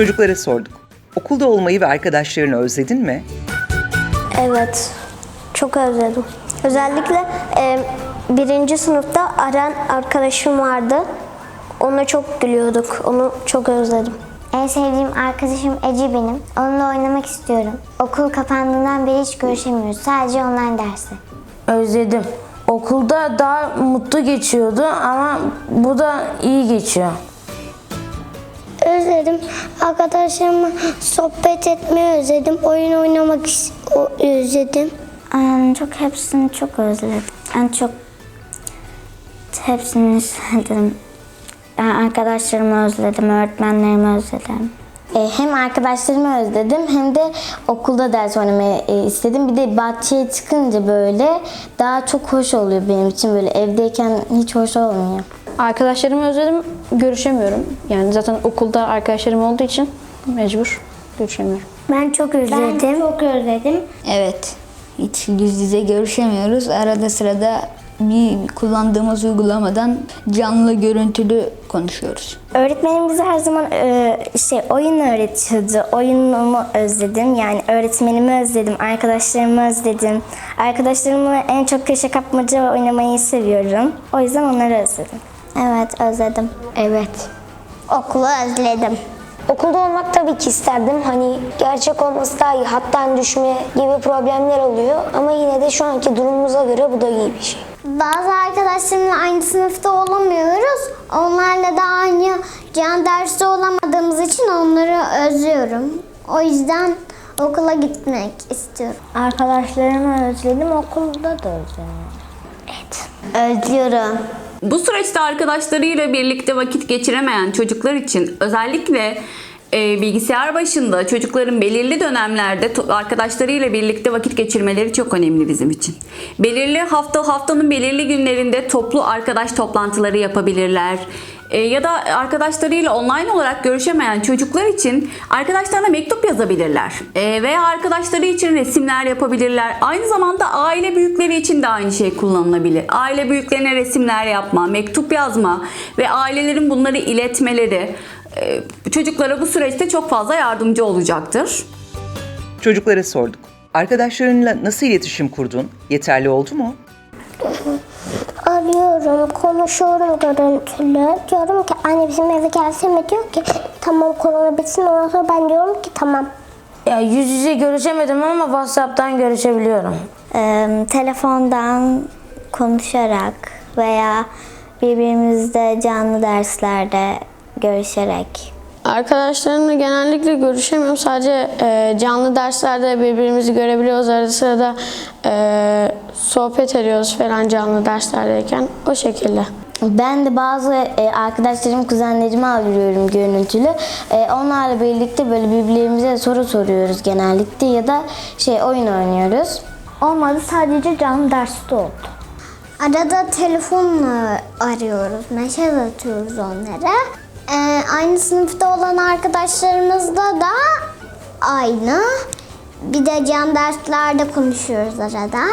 Çocuklara sorduk. Okulda olmayı ve arkadaşlarını özledin mi? Evet, çok özledim. Özellikle e, birinci sınıfta Aren arkadaşım vardı. Onunla çok gülüyorduk. Onu çok özledim. En sevdiğim arkadaşım Ece benim. Onunla oynamak istiyorum. Okul kapandığından beri hiç görüşemiyoruz. Sadece online dersi. Özledim. Okulda daha mutlu geçiyordu ama bu da iyi geçiyor. Özledim. Arkadaşlarımla sohbet etmeyi özledim. Oyun oynamak özledim. Em, çok hepsini çok özledim. En çok hepsini özledim. Yani arkadaşlarımı özledim, öğretmenlerimi özledim. E, hem arkadaşlarımı özledim hem de okulda ders oynamayı e, istedim. Bir de bahçeye çıkınca böyle daha çok hoş oluyor benim için. Böyle evdeyken hiç hoş olmuyor. Arkadaşlarımı özledim, görüşemiyorum. Yani zaten okulda arkadaşlarım olduğu için mecbur görüşemiyorum. Ben çok özledim. çok özledim. Evet. Hiç yüz yüze görüşemiyoruz. Arada sırada bir kullandığımız uygulamadan canlı görüntülü konuşuyoruz. Öğretmenim bize her zaman e, şey oyun öğretiyordu. Oyunumu özledim. Yani öğretmenimi özledim, arkadaşlarımı özledim. Arkadaşlarımla en çok köşe kapmaca oynamayı seviyorum. O yüzden onları özledim. Evet özledim. Evet. Okulu özledim. Okulda olmak tabii ki isterdim. Hani gerçek olması daha iyi. Hattan düşme gibi problemler oluyor. Ama yine de şu anki durumumuza göre bu da iyi bir şey. Bazı arkadaşlarımla aynı sınıfta olamıyoruz. Onlarla da aynı can dersi olamadığımız için onları özlüyorum. O yüzden okula gitmek istiyorum. Arkadaşlarımı özledim, okulda da özledim. Özlüyorum. Bu süreçte arkadaşlarıyla birlikte vakit geçiremeyen çocuklar için özellikle e, bilgisayar başında çocukların belirli dönemlerde arkadaşlarıyla birlikte vakit geçirmeleri çok önemli bizim için. Belirli hafta haftanın belirli günlerinde toplu arkadaş toplantıları yapabilirler. E, ya da arkadaşlarıyla online olarak görüşemeyen çocuklar için arkadaşlarına mektup yazabilirler. E, veya arkadaşları için resimler yapabilirler. Aynı zamanda aile büyükleri için de aynı şey kullanılabilir. Aile büyüklerine resimler yapma, mektup yazma ve ailelerin bunları iletmeleri e, çocuklara bu süreçte çok fazla yardımcı olacaktır. Çocuklara sorduk. Arkadaşlarınla nasıl iletişim kurdun? Yeterli oldu mu? Arıyorum, konuşuyorum görüntülü. Diyorum ki anne bizim eve gelsene diyor ki tamam korona bitsin ondan sonra ben diyorum ki tamam. Ya yüz yüze görüşemedim ama WhatsApp'tan görüşebiliyorum. Ee, telefondan konuşarak veya birbirimizle canlı derslerde görüşerek. Arkadaşlarımla genellikle görüşemiyorum. Sadece e, canlı derslerde birbirimizi görebiliyoruz. Arada sırada e, sohbet ediyoruz falan canlı derslerdeyken. O şekilde. Ben de bazı e, arkadaşlarım, kuzenlerimi arıyorum görüntülü. E, onlarla birlikte böyle birbirimize soru soruyoruz genellikle ya da şey oyun oynuyoruz. Olmadı sadece canlı derste oldu. Arada telefonla arıyoruz, mesaj atıyoruz onlara. Ee, aynı sınıfta olan arkadaşlarımızla da aynı. Bir de can derslerde konuşuyoruz arada.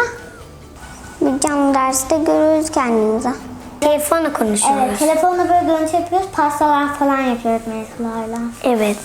Bir can derste görüyoruz kendimizi. Telefonla konuşuyoruz. Evet, telefonla böyle görüntü yapıyoruz, pastalar falan yapıyoruz mevzularla. Evet.